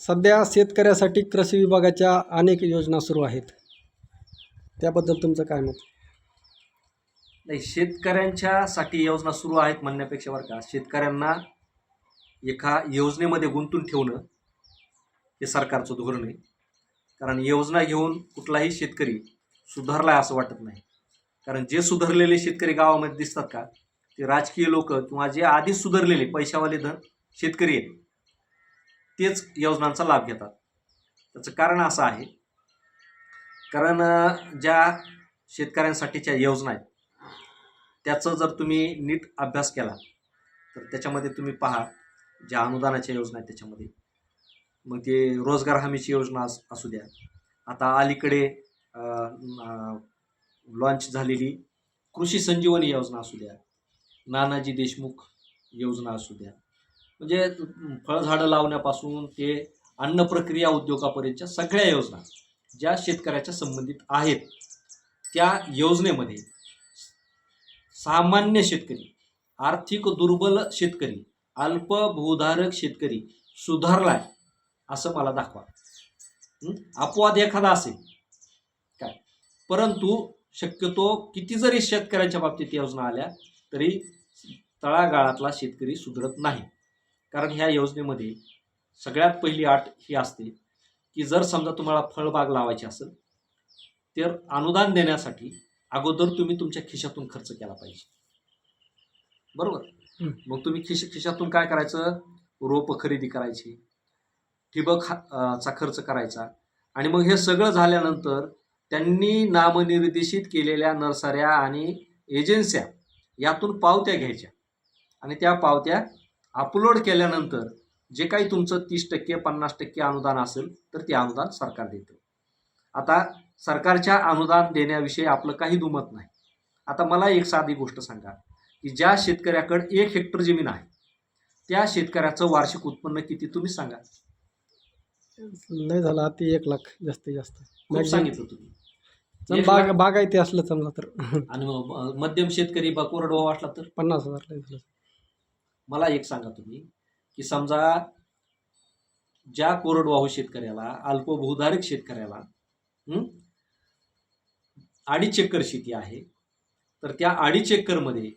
सध्या शेतकऱ्यासाठी कृषी विभागाच्या अनेक योजना सुरू आहेत. त्याबद्दल तुमचं काय मत? नाही शेतकऱ्यांच्यासाठी योजना सुरू आहेत म्हणण्यापेक्षा बरं का शेतकऱ्यांना एका योजनेमध्ये गुंतून ठेवणं हे सरकारचं धोरण आहे. कारण योजना घेऊन कुठलाही शेतकरी सुधारला आहे असं वाटत नाही. कारण जे सुधारलेले शेतकरी गावामध्ये दिसतात का ते राजकीय लोक किंवा जे आधीच सुधारलेले पैशावाले धन शेतकरी आहेत. तेच योजनांचा लाभ घेतात. त्याचं कारण असं आहे कारण ज्या शेतकऱ्यांसाठीच्या योजना आहेत त्याचं जर तुम्ही नीट अभ्यास केला तर त्याच्यामध्ये तुम्ही पहा ज्या अनुदानाच्या योजना आहेत त्याच्यामध्ये मग ते रोजगार हमीची योजना असू द्या. आता अलीकडे लॉन्च झालेली कृषी संजीवनी योजना असू द्या नानाजी देशमुख योजना असू द्या म्हणजे फळझाडं लावण्यापासून ते अन्न प्रक्रिया उद्योगापर्यंतच्या सगळ्या योजना ज्या शेतकऱ्याच्या संबंधित आहेत त्या योजनेमध्ये सामान्य शेतकरी आर्थिक दुर्बल शेतकरी अल्पभूधारक शेतकरी सुधारलाय असं मला दाखवा. अपवाद एखादा असेल काय? परंतु शक्यतो किती जरी शेतकऱ्यांच्या बाबतीत योजना आल्या तरी तळागाळातला शेतकरी सुधरत नाही. कारण ह्या योजनेमध्ये सगळ्यात पहिली अट ही असते की जर समजा तुम्हाला फळबाग लावायची असेल तर अनुदान देण्यासाठी अगोदर तुम्ही तुमच्या खिशातून खर्च केला पाहिजे. बरोबर. मग तुम्ही खिश खिशातून काय करायचं? रोप खरेदी करायची ठिबक चा खर्च करायचा आणि मग हे सगळं झाल्यानंतर त्यांनी नामनिर्देशित केलेल्या नर्सऱ्या आणि एजन्स्या यातून पावत्या घ्यायच्या आणि त्या पावत्या अपलोड केल्यानंतर जे काही तुमचं तीस टक्के पन्नास टक्के अनुदान असेल तर ते अनुदान सरकार देतं. आता सरकारच्या अनुदान देण्याविषयी आपलं काही दुमत नाही. आता मला एक साधी गोष्ट सांगा की ज्या शेतकऱ्याकडे एक हेक्टर जमीन आहे त्या शेतकऱ्याचं वार्षिक उत्पन्न किती तुम्ही सांगा? लय झालं अति एक लाख जास्तीत जास्त. सांगितलं तुम्ही. एक बाग लाख- बागायती असलं समजा तर. आणि मग अं, मध्यम शेतकरी बा कोरडवाहू असला तर? पन्नास हजार लय झालं. मला एक सांगा तुम्ही की समजा ज्या कोरडवाहू शेतकऱ्याला अल्पभूधारक शेतकऱ्याला अडीच एकर शेती आहे तर त्या अडीच एकरमध्ये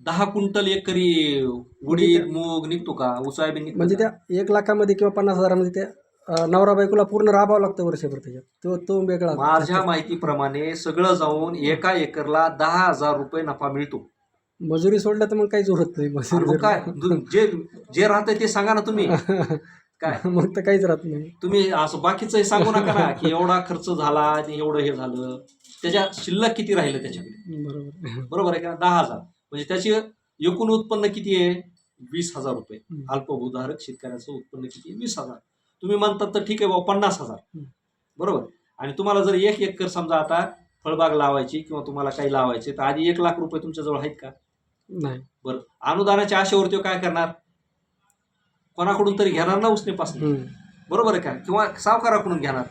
दहा क्विंटल एकरी उडीद मूग निघतो का? सोयाबीन निघतो म्हणजे? त्या एक लाखामध्ये किंवा पन्नास हजारामध्ये त्या नवरा बायकोला पूर्ण राबावं लागतं वर्षभर त्याच्यात. तो तो वेगळा माझ्या माहितीप्रमाणे सगळं जाऊन एका एकरला दहा हजार रुपये नफा मिळतो. मजुरी सोडलं तर मग काहीच उरत नाही मजुरी मग काय? दु- जे जे राहतंय ते सांगा ना तुम्ही. काय? मग तर काहीच राहत नाही. तुम्ही असं बाकीचं सांगू नका ना की एवढा खर्च झाला आणि एवढं हे झालं. त्याच्या शिल्लक किती राहिलं त्याच्याकडे? बरोबर. बरोबर आहे का? दहा हजार. म्हणजे त्याची एकूण उत्पन्न किती आहे? वीस हजार रुपये. हम्म. अल्पभूधारक शेतकऱ्याचं उत्पन्न किती आहे? वीस हजार. तुम्ही म्हणतात तर ठीक आहे बाबा पन्नास हजार. हम्म. बरोबर. आणि तुम्हाला जर एक एकर समजा आता फळबाग लावायची किंवा तुम्हाला काही लावायचे तर आधी एक लाख रुपये तुमच्याजवळ आहेत का? नाही. बरं. अनुदानाच्या आशेवरती काय करणार? कोणाकडून तरी घेणार ना उसनेपासून. बरोबर आहे का? किंवा सावकाराकडून घेणार?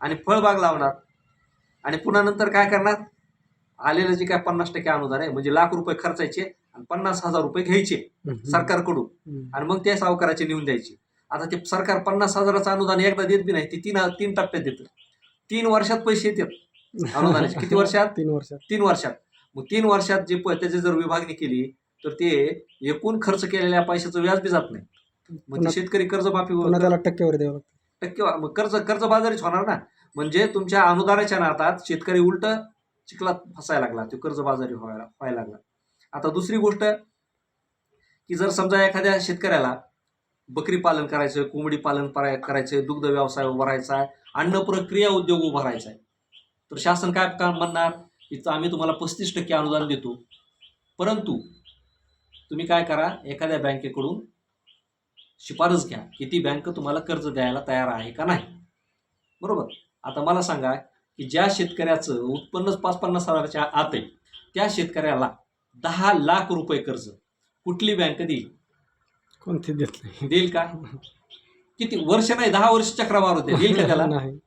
आणि फळबाग लावणार? आणि पुन्हा नंतर काय करणार? आलेलं जे काय पन्नास टक्के अनुदान आहे म्हणजे लाख रुपये खर्चायचे आणि पन्नास हजार रुपये घ्यायचे. सरकारकडून. आणि मग त्या सावकाराचे नेऊन द्यायचे. आता ते सरकार पन्नास हजाराचं अनुदान एकदा देत बी नाही ते तीन तीन टप्प्यात देतं. तीन वर्षात पैसे येतात. अनुदानाचे. किती वर्षात? तीन वर्षात. तीन वर्षात. मग तीन वर्षात जे त्याची जर विभागणी केली तर ते एकूण खर्च केलेल्या पैशाचं व्याज बी जात नाही. पुन्हा- शेतकरी कर्जमाफी पुन्हा त्याला टक्केवारी द्यावं लागतं. टक्के मग कर्ज कर्जबाजारीच होणार ना. म्हणजे तुमच्या अनुदानाच्या नातात शेतकरी उलट चिखलात फसायला लागला तो कर्जबाजारी व्हायला व्हायला लागला. आता दुसरी गोष्ट की जर समजा एखाद्या शेतकऱ्याला बकरी पालन करायचं कोंबडी पालन करायचं दुग्ध व्यवसाय उभारायचा आहे अन्न प्रक्रिया उद्योग उभारायचा आहे तर शासन काय काम म्हणणार? तर आम्ही तुम्हाला पस्तीस टक्के अनुदान देतो. परंतु तुम्ही काय करा एखाद्या बँकेकडून शिफारस घ्या की ती बँक तुम्हाला कर्ज द्यायला तयार आहे का नाही. बरोबर? आता मला सांगा की ज्या शेतकऱ्याचं उत्पन्नच पाच पन्नास हजाराच्या आत आहे त्या शेतकऱ्याला दहा लाख रुपये कर्ज कुठली बँक देईल? कोणते देत नाही. देईल का? किती? वर्ष नाही दहा वर्ष चक्रवार होते. देईल का त्याला? नाही.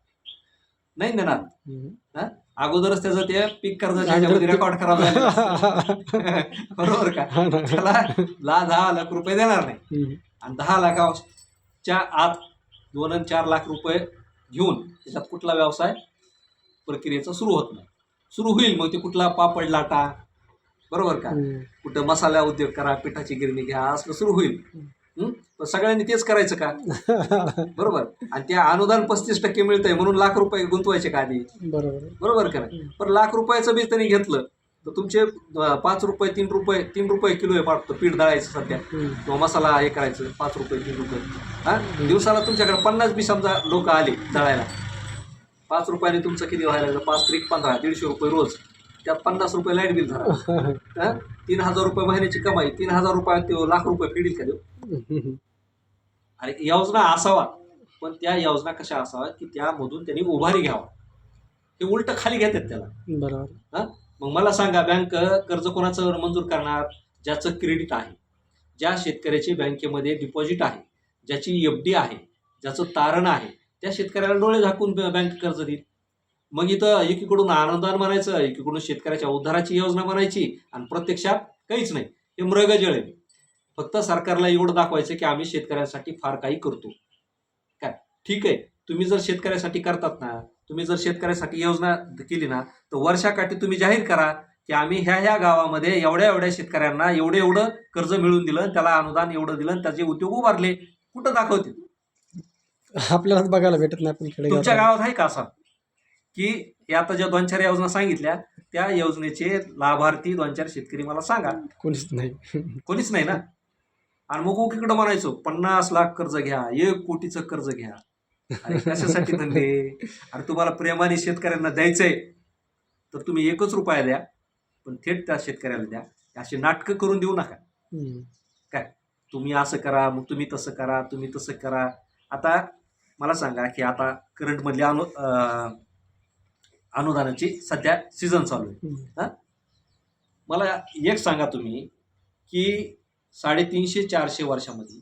नाही देणार. अगोदरच त्याचं ते पीक कर्जाच्या रेकॉर्ड खराब झाले बरोबर का हा. त्याला ला दहा लाख रुपये देणार नाही. आणि दहा लाखाच्या आत दोन आणि चार लाख रुपये घेऊन त्याच्यात कुठला व्यवसाय प्रक्रियेचा सुरू होत नाही सुरू होईल मग ते कुठला पापड लाटा बरोबर का. कुठं मसाला उद्योग करा पिठाची गिरणी घ्या असं सुरू होईल? पण सगळ्यांनी तेच करायचं का? बरोबर. आणि ते अनुदान पस्तीस टक्के मिळतंय म्हणून लाख रुपये गुंतवायचे का आधी? बरोबर. बरोबर का नाही? पण लाख रुपयाचं बीज त्यांनी घेतलं तर तुमचे पाच रुपये तीन रुपये तीन रुपये किलो आहे वाटतं पीठ दळायचं सध्या. किंवा मसाला हे करायचं पाच रुपये तीन रुपये. हा? दिवसाला तुमच्याकडे पन्नास बी समजा लोक आले दळायला. पाच रुपयाने तुमचं किती व्हायला लागलं? पाच त्रिक पंधरा दीडशे रुपये रोज. त्यात पन्नास रुपये लाइट बिल हा? तीन हजार रुपये महिन्याची कमाई तीन हजार रुपयात ते लाख रुपये फेडील का देऊ? आणि योजना असावा पण त्या योजना कशा असाव्यात की त्यामधून त्यांनी उभारी घ्यावा. ते उलट खाली घेतात त्याला. बरोबर. मग मला सांगा बँक कर्ज कोणाचं मंजूर करणार? ज्याचं क्रेडिट आहे. ज्या शेतकऱ्याची बँकेमध्ये डिपॉझिट आहे. ज्याची एफ डी आहे. ज्याचं तारण आहे. त्या शेतकऱ्याला डोळे झाकून बँक कर्ज देईल. मग इथं एकीकडून अनुदान म्हणायचं एकीकडून शेतकऱ्याच्या उद्धाराची योजना म्हणायची आणि प्रत्यक्षात काहीच नाही. हे मृगजळ. आहे फक्त सरकारला एवढं दाखवायचं की आम्ही शेतकऱ्यांसाठी फार काही करतो. काय? ठीक आहे. तुम्ही जर शेतकऱ्यासाठी करतात ना तुम्ही जर शेतकऱ्यासाठी योजना केली ना तर वर्षाकाठी तुम्ही जाहीर करा की आम्ही ह्या ह्या गावामध्ये एवढ्या एवढ्या शेतकऱ्यांना एवढं एवढं कर्ज मिळवून दिलं त्याला अनुदान एवढं दिलं त्याचे उद्योग उभारले. कुठं दाखवतील? आपल्यालाच बघायला भेटत नाही आपण तुमच्या गावात आहे का असा? की हे आता ज्या दोन चार योजना सांगितल्या त्या योजनेचे लाभार्थी दोन चार शेतकरी मला सांगा. कोणीच नाही. कोणीच नाही ना? आणि मग उकीकडं म्हणायचो पन्नास लाख कर्ज घ्या एक कोटीचं कर्ज घ्या. अरे कशासाठी धंदे? आणि तुम्हाला प्रेमाने शेतकऱ्यांना द्यायचंय तर तुम्ही एकच रुपया द्या पण थेट त्या शेतकऱ्याला द्या. अशी नाटकं करून देऊ नका. हम्म. तुम्ही असं करा मग तुम्ही तसं करा तुम्ही तसं करा. आता मला सांगा की आता करंटमधली अनु अं, अनुदानाची सध्या सीझन चालू आहे. मला एक सांगा तुम्ही की साडेतीनशे चारशे वर्षामध्ये.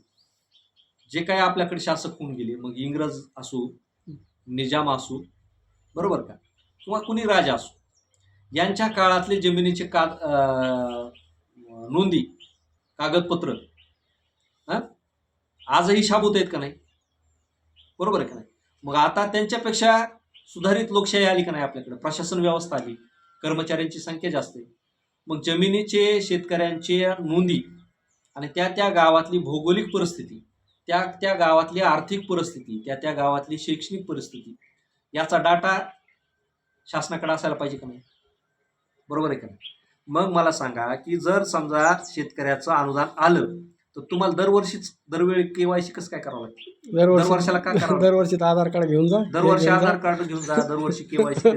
जे काय आपल्याकडे शासक होऊन गेले मग इंग्रज असू निजाम असू बरोबर का? किंवा कुणी राजा असू. यांच्या काळातले जमिनीचे का नोंदी कागदपत्र हां आजही शाबूत आहेत का नाही? बरोबर आहे का नाही? मग आता त्यांच्यापेक्षा सुधारित लोकशाही आली का नाही आपल्याकडे? प्रशासन व्यवस्था आली कर्मचाऱ्यांची संख्या जास्त आहे. मग जमिनीचे शेतकऱ्यांचे नोंदी आणि त्या त्या गावातली भौगोलिक परिस्थिती त्या त्या गावातली आर्थिक परिस्थिती त्या त्या गावातली शैक्षणिक परिस्थिती याचा डाटा शासनाकडे असायला पाहिजे का नाही? बरोबर आहे का नाही? मग मला सांगा की जर समजा शेतकऱ्याचं अनुदान आलं तर तुम्हाला दरवर्षीच दरवेळी केवायसी कसं काय करावं लागतं? दरवर्षी दरवर्षाला काय करावं दरवर्षी आधार कार्ड घेऊन जा दरवर्षी. आधार कार्ड घेऊन जा दरवर्षी केवायसी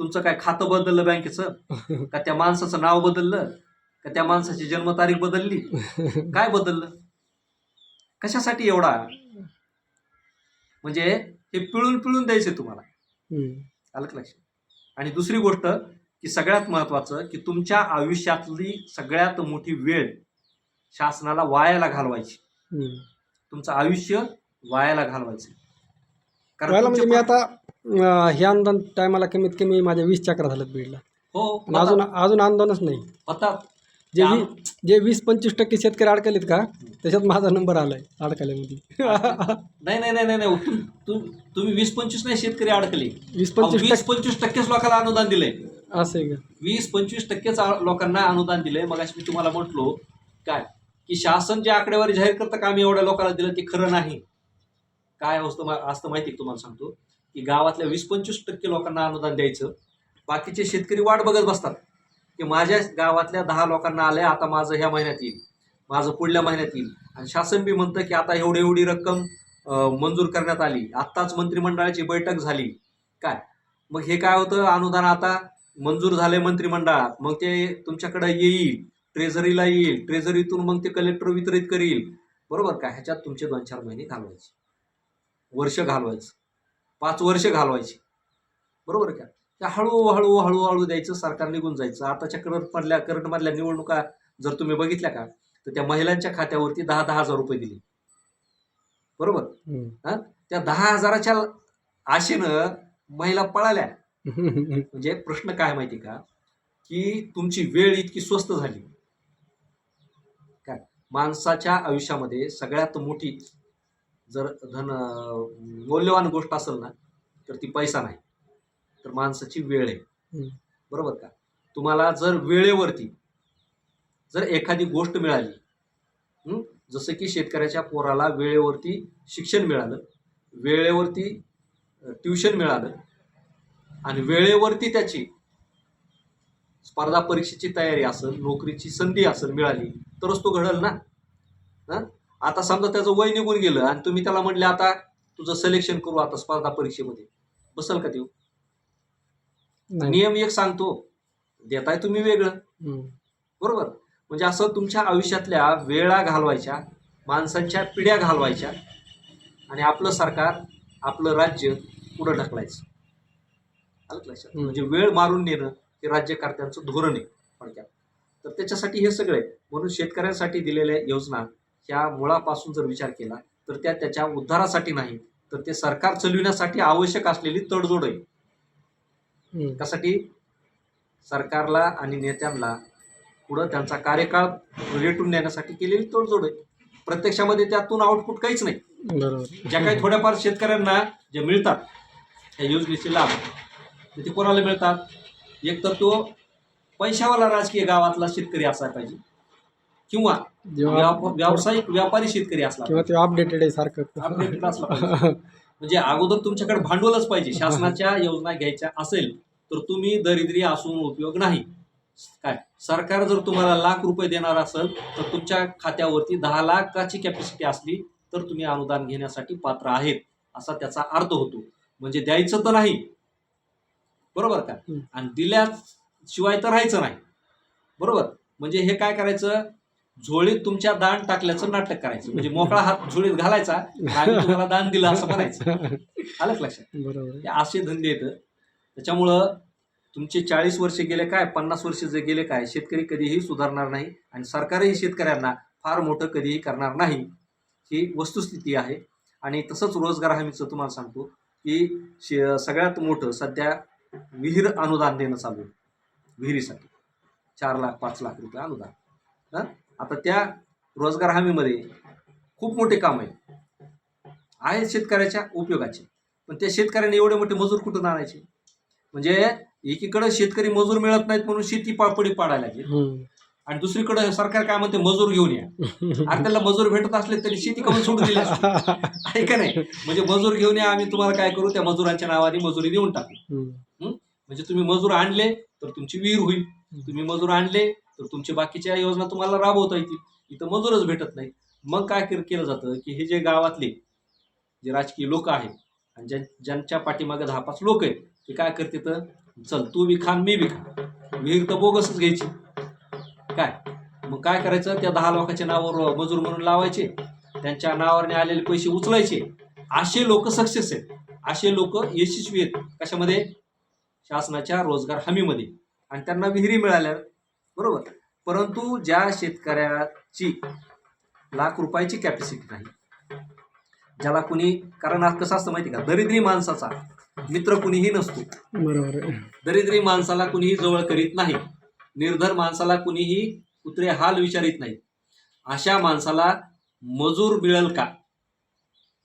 तुमचं काय खातं बदललं बँकेचं? का त्या माणसाचं नाव बदललं? का त्या माणसाची जन्मतारीख बदलली? काय बदललं? कशासाठी एवढा म्हणजे हे पिळून पिळून द्यायचे तुम्हाला. आलं का लक्षात? आणि दुसरी गोष्ट की सगळ्यात महत्वाचं की तुमच्या आयुष्यातली सगळ्यात मोठी वेळ शासनाला वायाला घालवायची. तुमचं आयुष्य वायाला घालवायचं. व्हायला म्हणजे मी आता हे आंदोलन टायमाला कमीत कमी माझ्या वीस चक्र झालेत बीडला. हो अजून अजून आंदोलनच नाही. होतात. जे वी- जे वीस पंचवीस टक्के शेतकरी अडकलेत का त्याच्यात माझा नंबर आलाय अडकल्यामध्ये. नाही नाही नाही नाही नाही तुम- तुम- तुम्ही वीस पंचवीस नाही शेतकरी अडकले. वीस अहो, पंचवीस वीस पंचवीस टक्केच लोकांना अनुदान दिलंय. टक्के असं आहे का? वीस पंचवीस टक्केच आ- लोकांना अनुदान दिलंय. मग मी तुम्हाला म्हटलो काय? की शासन जे आकडेवारी जाहीर करतं का आम्ही एवढ्या लोकांना दिलं ते खरं नाही. काय असतं मा- असतं माहिती आहे का तुम्हाला सांगतो? की गावातल्या वीस पंचवीस टक्के लोकांना अनुदान द्यायचं. बाकीचे शेतकरी वाट बघत बसतात. की माझ्या गावातल्या दहा लोकांना आलंय आता माझं ह्या महिन्यात येईल. माझं पुढल्या महिन्यात येईल. आणि शासन बी म्हणतं की आता एवढी एवढी रक्कम मंजूर करण्यात आली. आत्ताच मंत्रिमंडळाची बैठक झाली. काय? मग हे काय होतं? अनुदान आता मंजूर झाले मंत्रिमंडळात. मग ते तुमच्याकडे येईल. ट्रेझरीला येईल. ट्रेझरीतून मग ते कलेक्टर वितरित करील. बरोबर का? ह्याच्यात तुमचे दोन चार महिने घालवायचे. वर्ष घालवायचं. पाच वर्ष घालवायची. बरोबर का? त्या हळूहळू हळूहळू द्यायचं सरकार निघून जायचं. आताच्या करंटमधल्या करंटमधल्या निवडणुका जर तुम्ही बघितल्या का तर त्या महिलांच्या खात्यावरती दहा दहा हजार रुपये दिले. बरोबर? हम्म. त्या दहा हजाराच्या आशेनं महिला पळाल्या. म्हणजे प्रश्न काय माहिती का? की तुमची वेळ इतकी स्वस्त झाली. काय? माणसाच्या आयुष्यामध्ये सगळ्यात मोठी जर धन मौल्यवान गोष्ट असेल ना तर ती पैसा नाही. तर माणसाची वेळ आहे. बरोबर का? तुम्हाला जर वेळेवरती जर एखादी गोष्ट मिळाली जसं की शेतकऱ्याच्या पोराला वेळेवरती शिक्षण मिळालं वेळेवरती ट्युशन मिळालं आणि वेळेवरती त्याची स्पर्धा परीक्षेची तयारी असेल नोकरीची संधी असेल मिळाली तरच तो घडल ना? हं? आता समजा त्याचं वय निघून गेलं आणि तुम्ही त्याला म्हटले आता तुझं सिलेक्शन करू आता स्पर्धा परीक्षेमध्ये. बसल का देऊ नियम एक सांगतो देताय तुम्ही वेगळं. बरोबर? म्हणजे असं तुमच्या आयुष्यातल्या वेळा घालवायच्या माणसांच्या पिढ्या घालवायच्या आणि आपलं सरकार आपलं राज्य पुढं ढकलायचं. आलं लक्षात. म्हणजे वेळ मारून नेणं हे राज्यकर्त्यांचं धोरण आहे थोडक्यात. तर त्याच्यासाठी हे सगळे म्हणून शेतकऱ्यांसाठी दिलेल्या योजना ह्या मुळापासून जर विचार केला तर त्या त्याच्या उद्धारासाठी नाही तर ते सरकार चालविण्यासाठी आवश्यक असलेली तडजोड आहे. त्यासाठी सरकारला आणि नेत्यांना पुढं त्यांचा कार्यकाळ रेटून नेण्यासाठी केलेली तडजोड आहे. प्रत्यक्षामध्ये त्यातून आउटपुट काहीच नाही. ज्या काही थोड्याफार शेतकऱ्यांना जे मिळतात त्या योजनेचे लाभ ते कोणाला मिळतात? एक तर तो पैशावाला राजकीय गावातला शेतकरी असायला पाहिजे. किंवा व्यावसायिक व्यापारी शेतकरी असला किंवा ते अपडेटेड आहे सारखं. अपडेटेड असला म्हणजे अगोदर तुमच्याकडे भांडवलच पाहिजे. शासनाच्या योजना घ्यायच्या असेल तर तुम्ही दरिद्री असून उपयोग नाही. काय? सरकार जर तुम्हाला लाख रुपये देणार असेल तर तुमच्या खात्यावरती दहा लाखाची कॅपॅसिटी असली तर तुम्ही अनुदान घेण्यासाठी पात्र आहेत असा त्याचा अर्थ होतो. म्हणजे द्यायचं तर नाही. बरोबर का. आणि दिल्याशिवाय तर राहायचं नाही. बरोबर? म्हणजे हे काय करायचं? झोळीत तुमच्या दान टाकल्याचं नाटक करायचं. म्हणजे मोकळा हात झोळीत घालायचा आणि तुम्हाला दान दिलं असं म्हणायचं. आलं का लक्षात. बरोबर. असे धंदे येतं त्याच्यामुळं तुमचे चाळीस वर्ष गेले काय पन्नास वर्ष जे गेले काय शेतकरी कधीही सुधारणार नाही आणि सरकारही शेतकऱ्यांना फार मोठं कधीही करणार नाही. ही वस्तुस्थिती आहे. आणि तसंच रोजगार हमीचं तुम्हाला सांगतो की शे सगळ्यात मोठं सध्या विहीर अनुदान देणं चालू आहे. विहिरीसाठी. चार लाख पाच लाख रुपये अनुदान. हं? आता त्या रोजगार हमीमध्ये खूप मोठे काम आहे. आहेत शेतकऱ्याच्या उपयोगाचे. पण त्या शेतकऱ्यांनी एवढे मोठे मजूर कुठून आणायचे? म्हणजे एकीकडे शेतकरी मजूर मिळत नाहीत म्हणून शेती पापडी पाडायला लागली. आणि दुसरीकडे सरकार काय म्हणते मजूर घेऊन या. आणि त्याला मजूर भेटत असले तरी शेती करून सोडून दिली. आहे का नाही? म्हणजे मजूर घेऊन या आम्ही तुम्हाला काय करू? त्या मजुरांच्या नावाने मजुरी देऊन टाकू. म्हणजे तुम्ही मजूर आणले तर तुमची विहीर होईल. तुम्ही मजूर आणले तर तुमची बाकीच्या योजना तुम्हाला राबवता येतील. इथं मजूरच भेटत नाही. मग काय केलं जातं की हे जे गावातले जे राजकीय लोक आहेत आणि ज्यां ज्यांच्या पाठीमागे दहा पाच लोक आहेत ते काय करते तर चल तू बी खान मी बी खा विहीर तर बोगसच घ्यायची. काय? मग काय करायचं? त्या दहा लोकांच्या नावावर मजूर म्हणून लावायचे. त्यांच्या नावाने आलेले पैसे उचलायचे. असे लोक सक्सेस आहेत. असे लोक यशस्वी आहेत. कशामध्ये? शासनाच्या रोजगार हमीमध्ये. आणि त्यांना विहिरी मिळाल्या बरोबर. परंतु ज्या शेतकऱ्याची लाख रुपयाची कॅपॅसिटी नाही ज्याला कुणी कारण आज कसं असतं माहिती का? दरिद्री माणसाचा मित्र कुणीही नसतो. बरोबर. दरिद्री माणसाला कुणीही जवळ करीत नाही. निर्धर माणसाला कुणीही कुत्रे हाल विचारित नाही अशा माणसाला मजूर मिळेल का?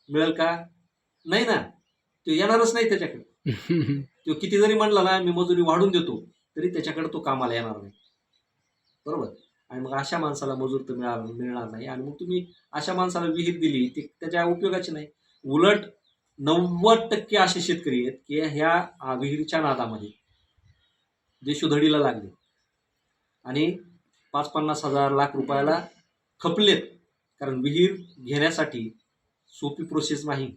मिळेल का? नाही ना. तो येणारच नाही त्याच्याकडे. तो किती जरी म्हणला ना मी मजुरी वाढून देतो. तरी त्याच्याकडे तो कामाला येणार नाही. बरोबर? आणि मग अशा माणसाला मजूर तर मिळणार मिळणार नाही. आणि मग तुम्ही अशा माणसाला विहीर दिली ती त्याच्या उपयोगाची नाही. उलट नव्वद टक्के असे शेतकरी आहेत की ह्या विहिरीच्या नादामध्ये देशोधडीला लागले. आणि पाच पन्नास हजार लाख रुपयाला खपलेत. कारण विहीर घेण्यासाठी सोपी प्रोसेस नाही.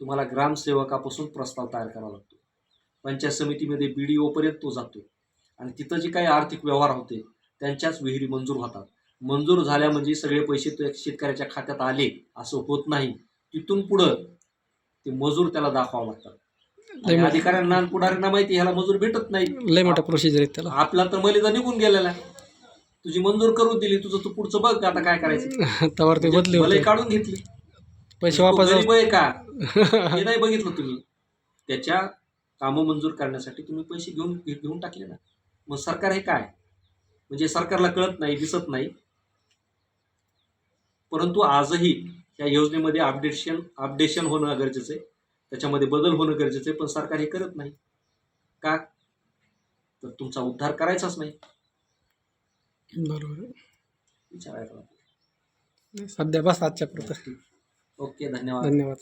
तुम्हाला ग्रामसेवकापासून प्रस्ताव तयार करावा लागतो. पंचायत समितीमध्ये बी डी ओपर्यंत तो जातो आणि तिथं जे काही आर्थिक व्यवहार होते त्यांच्याच विहिरी मंजूर होतात. मंजूर झाल्या म्हणजे सगळे पैसे शेतकऱ्याच्या खात्यात आले असं होत नाही. तिथून पुढं ते मजूर त्याला दाखवावं लागतात अधिकाऱ्यांना पुढाऱ्यांना माहिती ह्याला मजूर भेटत नाही लय मोठा प्रोसिजर आहे त्याला. आपला तर मलिदा निघून गेलेला आहे. तुझी मंजूर करून दिली तुझं तू पुढचं बघ आता काय करायचं. त्यावर ते बदली काढून घेतली. पैसे वापस का? हे नाही बघितलं तुम्ही. त्याच्या कामं मंजूर करण्यासाठी तुम्ही पैसे घेऊन घेऊन टाकले ना. मग सरकार हे काय? म्हणजे सरकारला कळत नाही दिसत नाही. परंतु आजही या योजनेमध्ये अपडेशन अपडेशन होणं गरजेचं आहे. त्याच्यामध्ये बदल होणं गरजेचं आहे पण सरकार हे करत नाही. का? तर तुमचा उद्धार करायचाच नाही. बरोबर. विचारायला सध्या बस आजच्या पुरतं. ओके धन्यवाद. धन्यवाद.